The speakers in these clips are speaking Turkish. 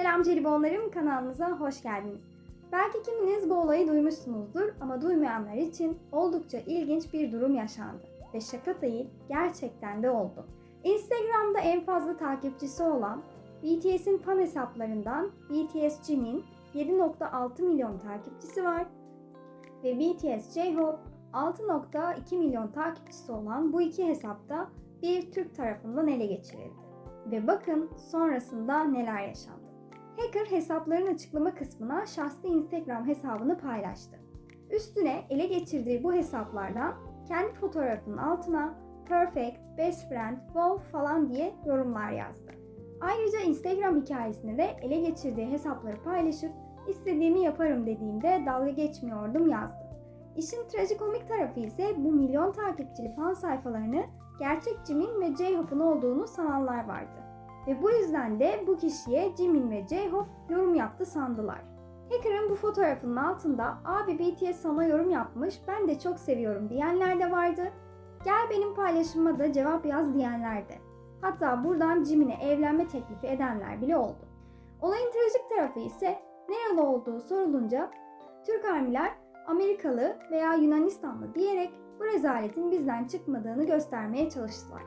Selam Jelibonlarım kanalımıza hoş geldiniz. Belki kiminiz bu olayı duymuşsunuzdur ama duymayanlar için oldukça ilginç bir durum yaşandı. Ve şaka değil, gerçekten de oldu. Instagram'da en fazla takipçisi olan BTS'in fan hesaplarından BTS Jimin 7.6 milyon takipçisi var ve BTS J-Hope 6.2 milyon takipçisi olan bu iki hesapta bir Türk tarafından ele geçirildi. Ve bakın sonrasında neler yaşandı. Hacker hesapların açıklama kısmına şahsi Instagram hesabını paylaştı. Üstüne ele geçirdiği bu hesaplardan kendi fotoğrafının altına perfect, best friend, wow falan diye yorumlar yazdı. Ayrıca Instagram hikayesinde de ele geçirdiği hesapları paylaşıp istediğimi yaparım dediğimde dalga geçmiyordum yazdı. İşin trajikomik tarafı ise bu milyon takipçili fan sayfalarını gerçek Jimin ve J-Hope'un olduğunu sananlar vardı. Ve bu yüzden de bu kişiye Jimin ve J-Hope yorum yaptı sandılar. Hacker'ın bu fotoğrafının altında abi BTS sana yorum yapmış ben de çok seviyorum diyenler de vardı. Gel benim paylaşıma da cevap yaz diyenler de. Hatta buradan Jimin'e evlenme teklifi edenler bile oldu. Olayın trajik tarafı ise nerede olduğu sorulunca Türk armiler Amerikalı veya Yunanistanlı diyerek bu rezaletin bizden çıkmadığını göstermeye çalıştılar.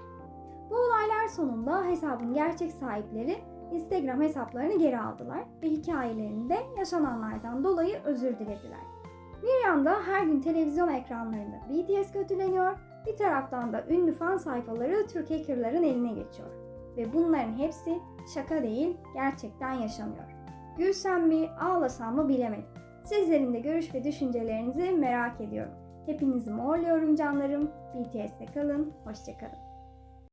Bu olaylar sonunda hesabın gerçek sahipleri Instagram hesaplarını geri aldılar ve hikayelerinde yaşananlardan dolayı özür dilediler. Bir yanda her gün televizyon ekranlarında BTS kötüleniyor, bir taraftan da ünlü fan sayfaları Türk hackerların eline geçiyor. Ve bunların hepsi şaka değil, gerçekten yaşanıyor. Gülsem mi, ağlasam mı bilemedim. Sizlerin de görüş ve düşüncelerinizi merak ediyorum. Hepinizi morluyorum canlarım. BTS'te kalın, hoşçakalın.